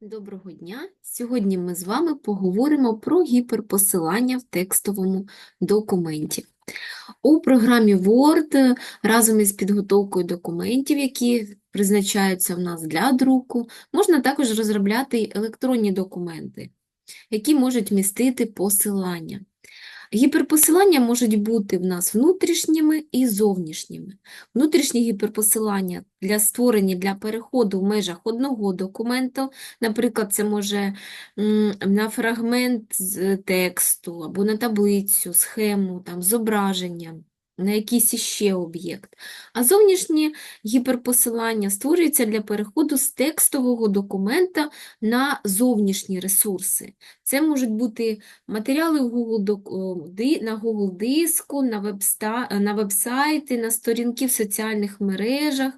Доброго дня! Сьогодні ми з вами поговоримо про гіперпосилання в текстовому документі. У програмі Word е, разом із підготовкою документів, які призначаються в нас для друку, можна також розробляти електронні документи, які можуть містити посилання. Гіперпосилання можуть бути в нас внутрішніми і зовнішніми. Внутрішні гіперпосилання для створені для переходу в межах одного документу, наприклад, це може на фрагмент тексту або на таблицю, схему, там, зображення, на якийсь іще об'єкт. А зовнішні гіперпосилання створюються для переходу з текстового документа на зовнішні ресурси. Це можуть бути матеріали в Google, на Google диску, на, вебста, на сторінки в соціальних мережах,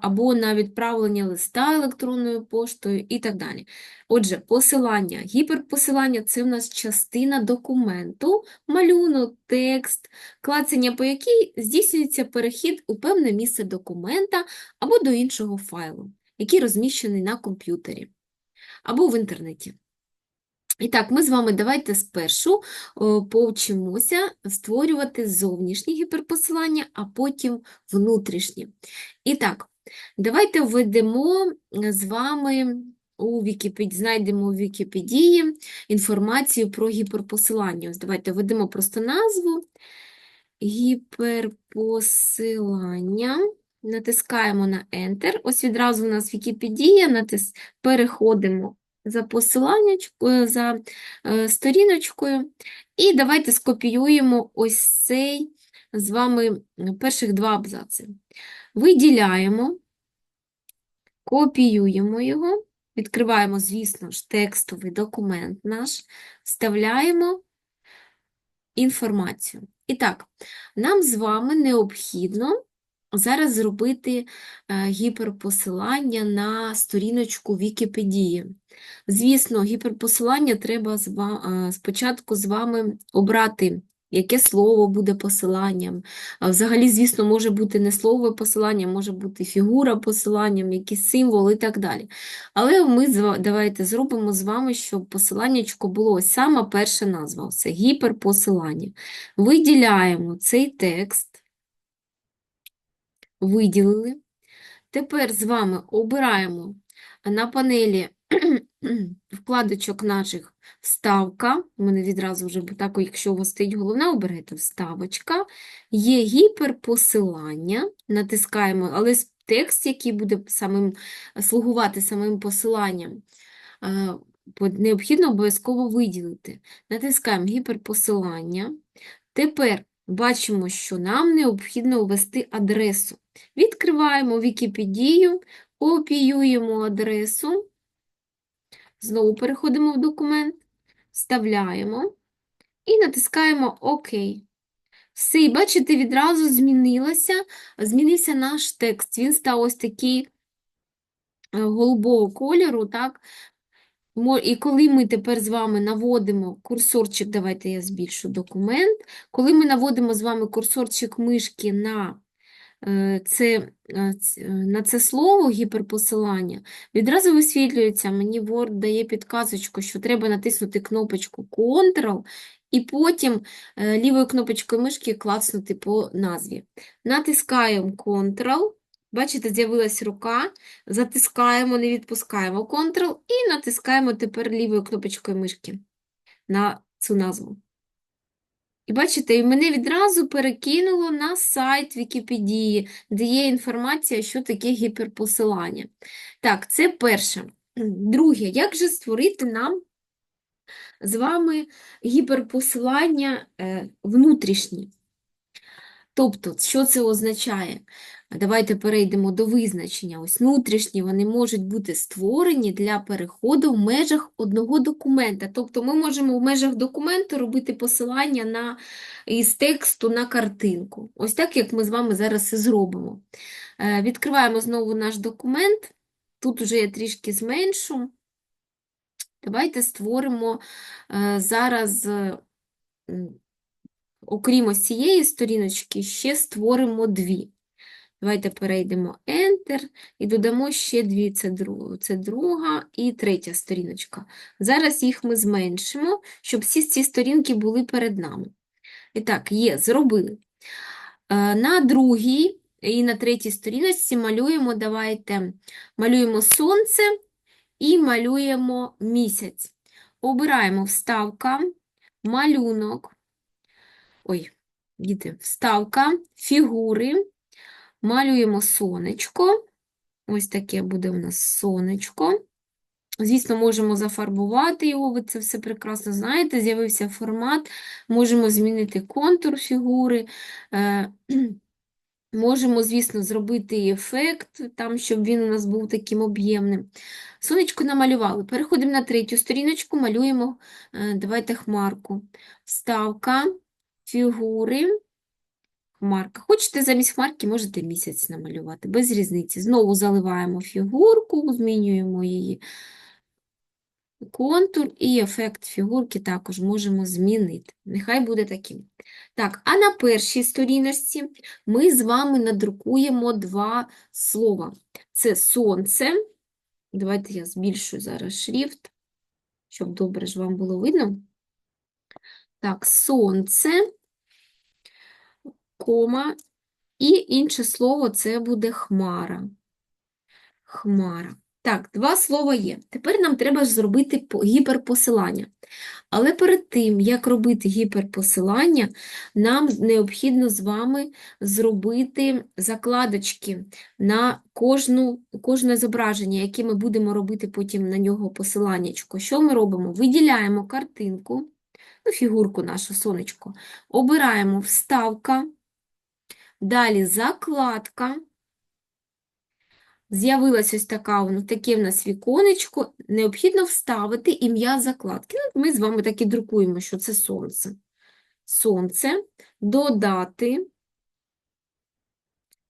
або на відправлення листа електронною поштою і так далі. Отже, посилання, гіперпосилання – це в нас частина документу, малюнок, текст, клацання по якій здійснюється перехід у певне місце документа або до іншого файлу, який розміщений на комп'ютері або в інтернеті. І так, ми з вами давайте спершу о, повчимося створювати зовнішні гіперпосилання, а потім внутрішні. І так, давайте введемо е, з вами у Вікіпедії, знайдемо у Вікіпедії інформацію про гіперпосилання. Ось давайте введемо просто назву гіперпосилання. Натискаємо на Enter. Ось відразу у нас Вікіпедія, натис... переходимо за посиланнячкою, за е, сторіночкою. І давайте скопіюємо ось цей з вами перших два абзаци. Виділяємо, копіюємо його, відкриваємо, звісно ж, текстовий документ наш, вставляємо інформацію. І так, нам з вами необхідно зараз зробити е, гіперпосилання на сторіночку Вікіпедії. Звісно, гіперпосилання треба е, спочатку з вами обрати, яке слово буде посиланням. Взагалі, звісно, може бути не слово посилання, може бути фігура посиланням, якийсь символ і так далі. Але ми давайте зробимо з вами, щоб посиланнячко було ось сама перша назва, це гіперпосилання. Виділяємо цей текст, виділили. Тепер з вами обираємо на панелі вкладочок наших вставка. У мене відразу вже так, якщо у вас стоїть головна, оберете вставочка. Є гіперпосилання, натискаємо, але текст, який буде самим, слугувати самим посиланням, необхідно обов'язково виділити. Натискаємо гіперпосилання. Тепер бачимо, що нам необхідно ввести адресу. Відкриваємо Вікіпедію, копіюємо адресу, знову переходимо в документ, вставляємо і натискаємо ОК. Все, і бачите, відразу змінилося, змінився наш текст. Він став ось такий е, голубого кольору, так? І коли ми тепер з вами наводимо курсорчик, давайте я збільшу документ, коли ми наводимо з вами курсорчик мишки на це, е, е, на це слово гіперпосилання, відразу висвітлюється, мені Word дає підказочку, що треба натиснути кнопочку Ctrl і потім е, лівою кнопочкою мишки клацнути по назві. Натискаємо Ctrl, бачите, з'явилась рука, затискаємо, не відпускаємо Ctrl і натискаємо тепер лівою кнопочкою мишки на цю назву. І бачите, мене відразу перекинуло на сайт Вікіпедії, де є інформація, що таке гіперпосилання. Так, це перше. Друге, як же створити нам з вами гіперпосилання е, внутрішні? Тобто, що це означає? Давайте перейдемо до визначення. Ось внутрішні вони можуть бути створені для переходу в межах одного документа. Тобто ми можемо в межах документу робити посилання на, із тексту на картинку. Ось так, як ми з вами зараз і зробимо. Е, Відкриваємо знову наш документ. Тут уже я трішки зменшу. Давайте створимо е, зараз, е, окрім ось цієї сторіночки, ще створимо дві. Давайте перейдемо Enter і додамо ще дві, це друга, це друга і третя сторіночка. Зараз їх ми зменшимо, щоб всі ці сторінки були перед нами. І так, є, зробили. Е, На другій і на третій сторіночці малюємо, давайте, малюємо сонце і малюємо місяць. Обираємо вставка, малюнок, ой, діти, вставка, фігури, малюємо сонечко. Ось таке буде у нас сонечко. Звісно, можемо зафарбувати його, ви це все прекрасно знаєте. З'явився формат, можемо змінити контур фігури. Е, Можемо, звісно, зробити ефект, там, щоб він у нас був таким об'ємним. Сонечко намалювали. Переходимо на третю сторіночку, малюємо, е, давайте хмарку. Вставка, фігури, хмарка. Хочете замість хмарки, можете місяць намалювати, без різниці. Знову заливаємо фігурку, змінюємо її контур і ефект фігурки також можемо змінити. Нехай буде таким. Так, а на першій сторіночці ми з вами надрукуємо два слова. Це сонце. Давайте я збільшую зараз шрифт, щоб добре ж вам було видно. Так, сонце, кома, і інше слово це буде хмара. Хмара. Так, два слова є. Тепер нам треба зробити гіперпосилання. Але перед тим, як робити гіперпосилання, нам необхідно з вами зробити закладочки на кожну, кожне зображення, яке ми будемо робити потім на нього посиланнячко. Що ми робимо? Виділяємо картинку, ну, фігурку нашу, сонечко, обираємо вставка, далі закладка. З'явилась ось така, таке в нас віконечко, необхідно вставити ім'я закладки. Ну, Ми з вами так і друкуємо, що це сонце. Сонце, додати.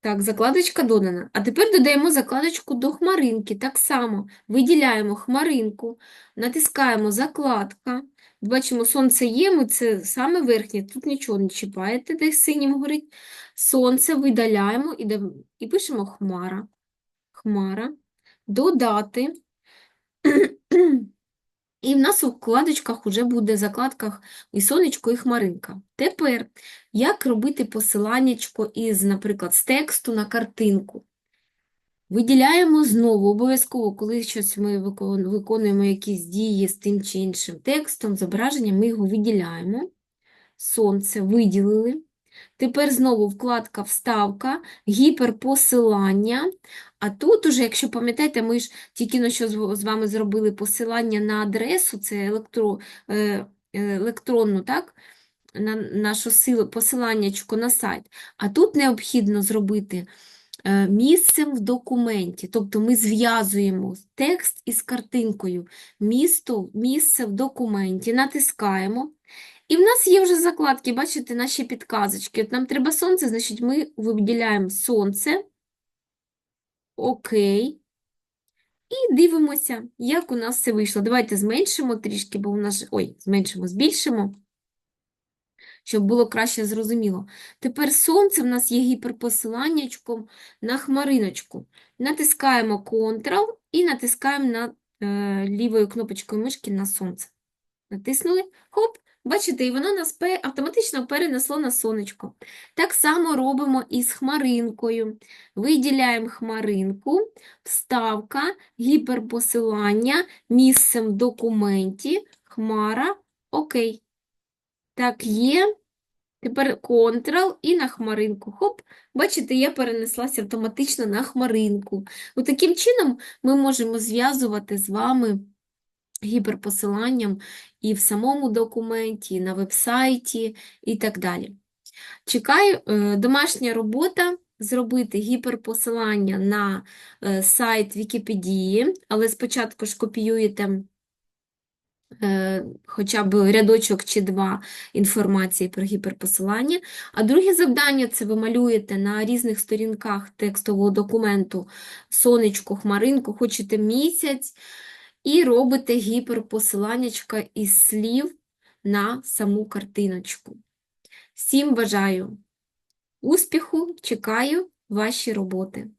Так, закладочка додана. А тепер додаємо закладочку до хмаринки. Так само виділяємо хмаринку, натискаємо закладка. Бачимо, сонце є, ми це саме верхнє, тут нічого не чіпаєте, де синім горить. Сонце видаляємо і, дав- і пишемо хмара хмара, додати. І в нас у вкладочках вже буде в закладках і сонечко, і хмаринка. Тепер, як робити посиланнячко із, наприклад, з тексту на картинку? Виділяємо знову, обов'язково, коли щось ми виконуємо якісь дії з тим чи іншим текстом, зображенням, ми його виділяємо. Сонце виділили. Тепер знову вкладка «Вставка», гіперпосилання. А тут уже, якщо пам'ятаєте, ми ж тільки на що з вами зробили посилання на адресу, це електро, е, е, електронну, так? На нашу силу, посиланнячко на сайт. А тут необхідно зробити місцем в документі. Тобто ми зв'язуємо текст із картинкою. Місто, місце в документі, натискаємо. І в нас є вже закладки, бачите, наші підказочки. От нам треба сонце, значить ми виділяємо сонце. Окей. І дивимося, як у нас все вийшло. Давайте зменшимо трішки, бо у нас, ой, зменшимо, збільшимо, щоб було краще зрозуміло. Тепер сонце в нас є гіперпосиланнячком на хмариночку. Натискаємо Ctrl і натискаємо на е, лівою кнопочкою мишки на сонце. Натиснули, хоп, бачите, і воно нас автоматично перенесло на сонечко. Так само робимо і з хмаринкою. Виділяємо хмаринку, вставка, гіперпосилання, місцем в документі, хмара, окей. Так, є. Тепер Ctrl і на хмаринку. Хоп, бачите, я перенеслася автоматично на хмаринку. От таким чином ми можемо зв'язувати з вами гіперпосиланням і в самому документі, і на веб-сайті і так далі. Чекаю, е, домашня робота зробити гіперпосилання на е, сайт Вікіпедії, але спочатку ж копіюєте хоча б рядочок чи два інформації про гіперпосилання. А друге завдання це ви малюєте на різних сторінках текстового документу сонечко, хмаринку, хочете місяць, і робите гіперпосиланнячка із слів на саму картиночку. Всім бажаю успіху, чекаю ваші роботи.